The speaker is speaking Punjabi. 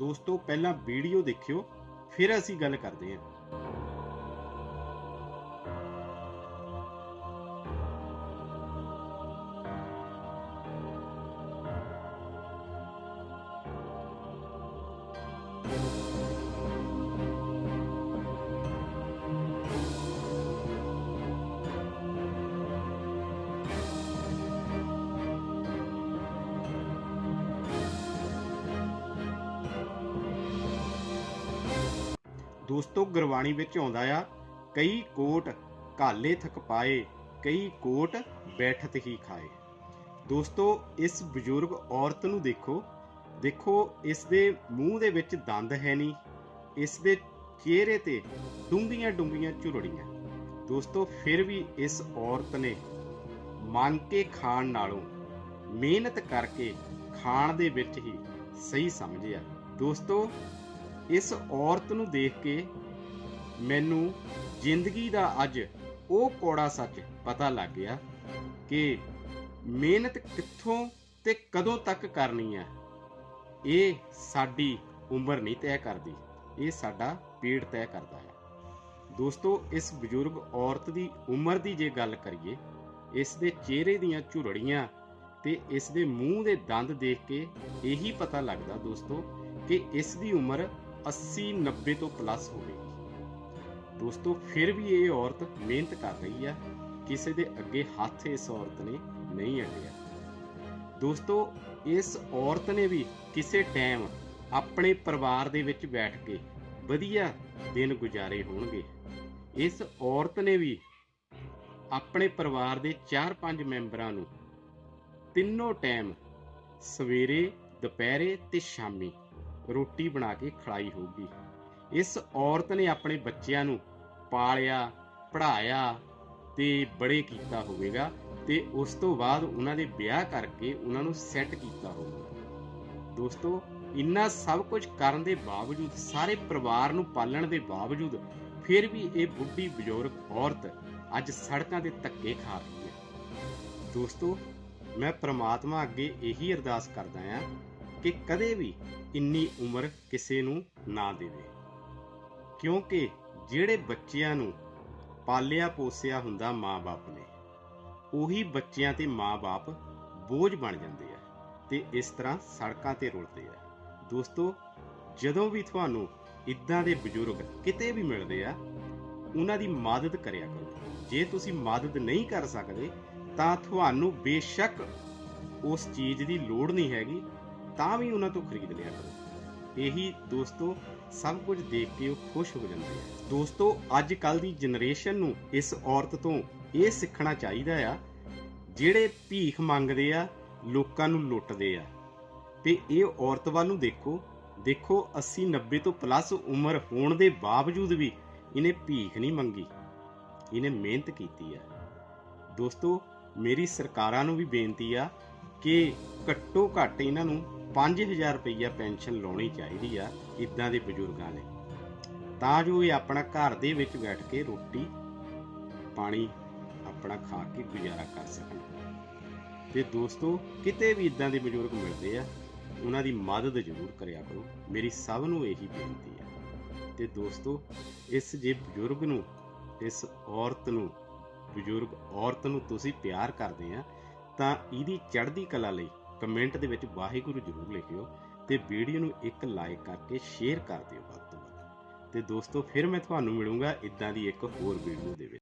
ਦੋਸਤੋ ਪਹਿਲਾਂ ਵੀਡੀਓ ਦੇਖਿਓ ਫਿਰ ਅਸੀਂ ਗੱਲ ਕਰਦੇ ਹਾਂ। ਦੋਸਤੋ ਗੁਰਬਾਣੀ ਵਿੱਚ ਆਉਂਦਾ ਆ, ਕਈ ਕੋਟ ਕਾਲੇ ਥਕ ਪਾਏ, ਕਈ ਕੋਟ ਬੈਠਤ ਹੀ ਖਾਏ। ਦੋਸਤੋ, ਇਸ ਬਜ਼ੁਰਗ ਔਰਤ ਨੂੰ ਦੇਖੋ ਦੇਖੋ ਇਸ ਦੇ ਮੂੰਹ ਦੇ ਵਿੱਚ ਦੰਦ ਹੈ ਨਹੀਂ, ਇਸ ਦੇ ਚਿਹਰੇ ਤੇ ਡੂੰਘੀਆਂ ਡੂੰਘੀਆਂ ਝੁਰੜੀਆਂ। ਦੋਸਤੋ, ਫਿਰ ਵੀ ਇਸ ਔਰਤ ਨੇ ਮੰਗ ਕੇ ਖਾਣ ਨਾਲੋਂ ਮਿਹਨਤ ਕਰਕੇ ਖਾਣ ਦੇ ਵਿੱਚ ਹੀ ਸਹੀ ਸਮਝਿਆ। ਦੋਸਤੋ ਇਸ ਔਰਤ ਨੂੰ ਦੇਖ ਕੇ ਮੈਨੂੰ ਜ਼ਿੰਦਗੀ ਦਾ ਅੱਜ ਉਹ ਕੋੜਾ ਸੱਚ ਪਤਾ ਲੱਗ ਗਿਆ ਕਿ ਮਿਹਨਤ ਕਿੱਥੋਂ ਤੇ ਕਦੋਂ ਤੱਕ ਕਰਨੀ ਹੈ। ਇਹ ਸਾਡੀ ਉਮਰ ਨਹੀਂ ਤੈਅ ਕਰਦੀ, ਇਹ ਸਾਡਾ ਪੀੜ ਤੈਅ ਕਰਦਾ ਹੈ। ਦੋਸਤੋ, ਇਸ ਬਜ਼ੁਰਗ ਔਰਤ ਦੀ ਉਮਰ ਦੀ ਜੇ ਗੱਲ ਕਰੀਏ, ਇਸ ਦੇ ਚਿਹਰੇ ਦੀਆਂ ਝੁਰੜੀਆਂ ਤੇ ਇਸ ਦੇ ਮੂੰਹ ਦੇ ਦੰਦ ਦੇਖ ਕੇ ਇਹੀ ਪਤਾ ਲੱਗਦਾ ਦੋਸਤੋ ਕਿ ਇਸ ਦੀ ਉਮਰ 80 90 ਤੋਂ ਪਲੱਸ ਹੋਵੇਗੀ ਦੋਸਤੋ, ਫਿਰ ਵੀ ਇਹ ਔਰਤ ਮਿਹਨਤ ਕਰ ਰਹੀ ਆ ਕਿਸੇ ਦੇ ਅੱਗੇ ਹੱਥ ਇਸ ਔਰਤ ਨੇ ਨਹੀਂ ਅੱਡਿਆ। ਦੋਸਤੋ, ਇਸ ਔਰਤ ਨੇ ਵੀ ਕਿਸੇ ਟਾਈਮ ਆਪਣੇ ਪਰਿਵਾਰ ਦੇ ਵਿੱਚ ਬੈਠ ਕੇ ਵਧੀਆ ਦਿਨ ਗੁਜ਼ਾਰੇ ਹੋਣਗੇ। ਇਸ ਔਰਤ ਨੇ ਵੀ ਆਪਣੇ ਪਰਿਵਾਰ ਦੇ 4-5 ਮੈਂਬਰਾਂ ਨੂੰ ਤਿੰਨੋਂ ਟਾਈਮ ਸਵੇਰੇ, ਦੁਪਹਿਰੇ ਤੇ ਸ਼ਾਮੀ ਰੋਟੀ ਬਣਾ ਕੇ ਖੜਾਈ ਹੋਊਗੀ। ਇਸ ਔਰਤ ਨੇ ਆਪਣੇ ਬੱਚਿਆਂ ਨੂੰ ਪਾਲਿਆ, ਪੜ੍ਹਾਇਆ ਤੇ ਬੜੇ ਕੀਤਾ ਹੋਵੇਗਾ ਤੇ ਉਸ ਤੋਂ ਬਾਅਦ ਉਹਨਾਂ ਦੇ ਵਿਆਹ ਕਰਕੇ ਉਹਨਾਂ ਨੂੰ ਸੈੱਟ ਕੀਤਾ ਹੋਊਗਾ। ਦੋਸਤੋ, ਇੰਨਾ ਸਭ ਕੁਝ ਕਰਨ ਦੇ ਬਾਵਜੂਦ, ਸਾਰੇ ਪਰਿਵਾਰ ਨੂੰ ਪਾਲਣ ਦੇ ਬਾਵਜੂਦ ਫਿਰ ਵੀ ਇਹ ਬੁੱਢੀ ਬਜ਼ੁਰਗ ਔਰਤ ਅੱਜ ਸੜਕਾਂ ਦੇ ਧੱਕੇ ਖਾ ਰਹੀ ਹੈ। ਦੋਸਤੋ, ਮੈਂ ਪ੍ਰਮਾਤਮਾ ਅੱਗੇ ਇਹੀ ਅਰਦਾਸ ਕਰਦਾ ਹਾਂ ਕਿ ਕਦੇ ਵੀ ਇੰਨੀ ਉਮਰ ਕਿਸੇ ਨੂੰ ਨਾ ਦੇਵੇ। ਕਿਉਂਕਿ ਜਿਹੜੇ ਬੱਚਿਆਂ ਨੂੰ ਪਾਲਿਆ ਪੋਸਿਆ ਹੁੰਦਾ ਮਾਂ-ਬਾਪ ਨੇ, ਉਹੀ ਬੱਚਿਆਂ ਤੇ ਮਾਂ-ਬਾਪ ਬੋਝ ਬਣ ਜਾਂਦੇ ਆ ਤੇ ਇਸ ਤਰ੍ਹਾਂ ਸੜਕਾਂ ਤੇ ਰੁਲਦੇ ਆ। ਦੋਸਤੋ, ਜਦੋਂ ਵੀ ਤੁਹਾਨੂੰ ਇਦਾਂ ਦੇ ਬਜ਼ੁਰਗ ਕਿਤੇ ਵੀ ਮਿਲਦੇ ਆ, ਉਹਨਾਂ ਦੀ ਮਦਦ ਕਰਿਆ ਕਰੋ। ਜੇ ਤੁਸੀਂ ਮਦਦ ਨਹੀਂ ਕਰ ਸਕਦੇ, ਤਾਂ ਤੁਹਾਨੂੰ ਬੇਸ਼ੱਕ ਉਸ ਚੀਜ਼ ਦੀ ਲੋੜ ਨਹੀਂ ਹੈਗੀ ਤਾਂ ਵੀ ਉਹਨਾਂ ਤੋਂ ਖਰੀਦ ਲਿਆ ਕਰੋ। ਇਹੀ ਦੋਸਤੋ, ਸਭ ਕੁਝ ਦੇਖ ਕੇ ਉਹ ਖੁਸ਼ ਹੋ ਜਾਂਦੇ ਆ। ਦੋਸਤੋ ਅੱਜ ਕੱਲ ਦੀ ਜਨਰੇਸ਼ਨ ਨੂੰ ਇਸ ਔਰਤ ਤੋਂ ਇਹ ਸਿੱਖਣਾ ਚਾਹੀਦਾ ਆ, ਜਿਹੜੇ ਭੀਖ ਮੰਗਦੇ ਆ, ਲੋਕਾਂ ਨੂੰ ਲੁੱਟਦੇ ਆ। ਤੇ ਇਹ ਔਰਤ ਵੱਲ ਨੂੰ ਦੇਖੋ ਦੇਖੋ 80 90 ਤੋਂ ਪਲੱਸ ਉਮਰ ਹੋਣ ਦੇ ਬਾਵਜੂਦ ਵੀ ਇਹਨੇ ਭੀਖ ਨਹੀਂ ਮੰਗੀ। ਇਹਨੇ ਮਿਹਨਤ ਕੀਤੀ ਆ। ਦੋਸਤੋ, ਮੇਰੀ ਸਰਕਾਰਾਂ ਨੂੰ ਵੀ ਬੇਨਤੀ ਆ ਕਿ ਘੱਟੋ ਘੱਟ ਇਹਨਾਂ ਨੂੰ 5000 ਰੁਪਈਆ ਪੈਨਸ਼ਨ ਲਾਉਣੀ ਚਾਹੀਦੀ ਆ ਇਦਾਂ ਦੇ ਬਜ਼ੁਰਗਾਂ ਨੇ ਤਾਂ ਜੋ ਇਹ ਆਪਣਾ ਘਰ ਦੇ ਵਿੱਚ ਬੈਠ ਕੇ ਰੋਟੀ, ਪਾਣੀ ਆਪਣਾ ਖਾ ਕੇ ਗੁਜ਼ਾਰਾ ਕਰ ਸਕਣ। ਤੇ ਦੋਸਤੋ, ਕਿਤੇ ਵੀ ਇਦਾਂ ਦੇ ਬਜ਼ੁਰਗ ਮਿਲਦੇ ਆ, ਉਹਨਾਂ ਦੀ ਮਦਦ ਜ਼ਰੂਰ ਕਰਿਆ ਕਰੋ। ਮੇਰੀ ਸਭ ਨੂੰ ਇਹੀ ਬੇਨਤੀ ਹੈ ਤੇ ਦੋਸਤੋ, ਇਸ ਜੇ ਬਜ਼ੁਰਗ ਨੂੰ, ਇਸ ਔਰਤ ਨੂੰ, ਬਜ਼ੁਰਗ ਔਰਤ ਨੂੰ ਤੁਸੀਂ ਪਿਆਰ ਕਰਦੇ ਆ, ਤਾਂ ਇਹਦੀ ਚੜ੍ਹਦੀ ਕਲਾ ਲਈ ਕਮੈਂਟ ਦੇ ਵਿੱਚ ਵਾਹਿਗੁਰੂ ਜ਼ਰੂਰ ਲਿਖਿਓ ਤੇ ਵੀਡੀਓ ਨੂੰ ਇੱਕ ਲਾਈਕ ਕਰਕੇ ਸ਼ੇਅਰ ਕਰ ਦਿਓ ਵੱਧ ਤੋਂ ਵੱਧ। ਤੇ ਦੋਸਤੋ, ਫਿਰ ਮੈਂ ਤੁਹਾਨੂੰ ਮਿਲੂੰਗਾ ਇਦਾਂ ਦੀ ਇੱਕ ਹੋਰ ਵੀਡੀਓ ਦੇ ਵਿੱਚ।